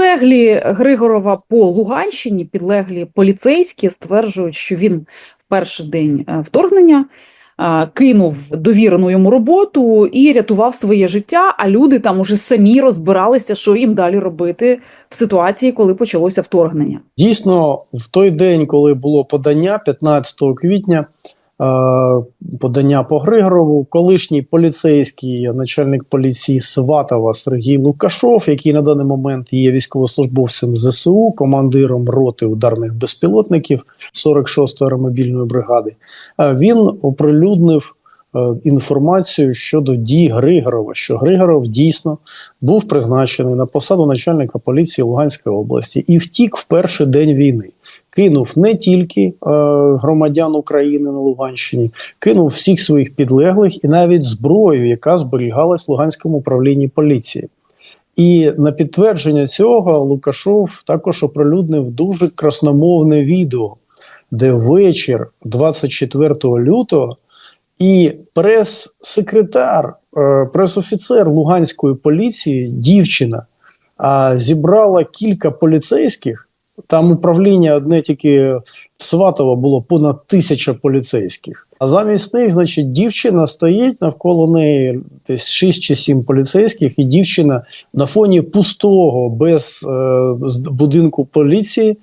Підлеглі Григорова по Луганщині, підлеглі поліцейські стверджують, що він в перший день е, вторгнення кинув довірену йому роботу і рятував своє життя. А люди там уже самі розбиралися, що їм далі робити в ситуації, коли почалося вторгнення. Дійсно, в той день, коли було подання, 15 квітня, подання по Григорову, колишній поліцейський начальник поліції Сватова Сергій Лукашов, який на даний момент є військовослужбовцем ЗСУ, командиром роти ударних безпілотників 46-ї аеромобільної бригади, е, він оприлюднив е, інформацію щодо дій Григорова, що Григоров дійсно був призначений на посаду начальника поліції Луганської області і втік в перший день війни. Кинув не тільки е, громадян України на Луганщині, кинув всіх своїх підлеглих і навіть зброю, яка зберігалась в Луганському управлінні поліції. І на підтвердження цього Лукашов також оприлюднив дуже красномовне відео, де вечір 24 лютого і прес-секретар, е, прес-офіцер Луганської поліції, дівчина, зібрала кілька поліцейських. Там управління одне тільки в Сватово було понад тисяча поліцейських. А замість них, значить, дівчина стоїть навколо неї десь 6 чи 7 поліцейських, і дівчина на фоні пустого без е, будинку поліції е,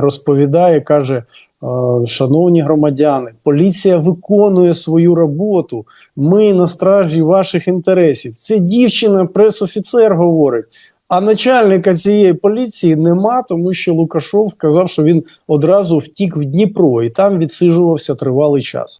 розповідає, каже: е, Шановні громадяни, поліція виконує свою роботу. Ми на стражі ваших інтересів. Це дівчина, прес-офіцер говорить. А начальника цієї поліції нема, тому що Лукашов сказав, що він одразу втік в Дніпро і там відсиджувався тривалий час.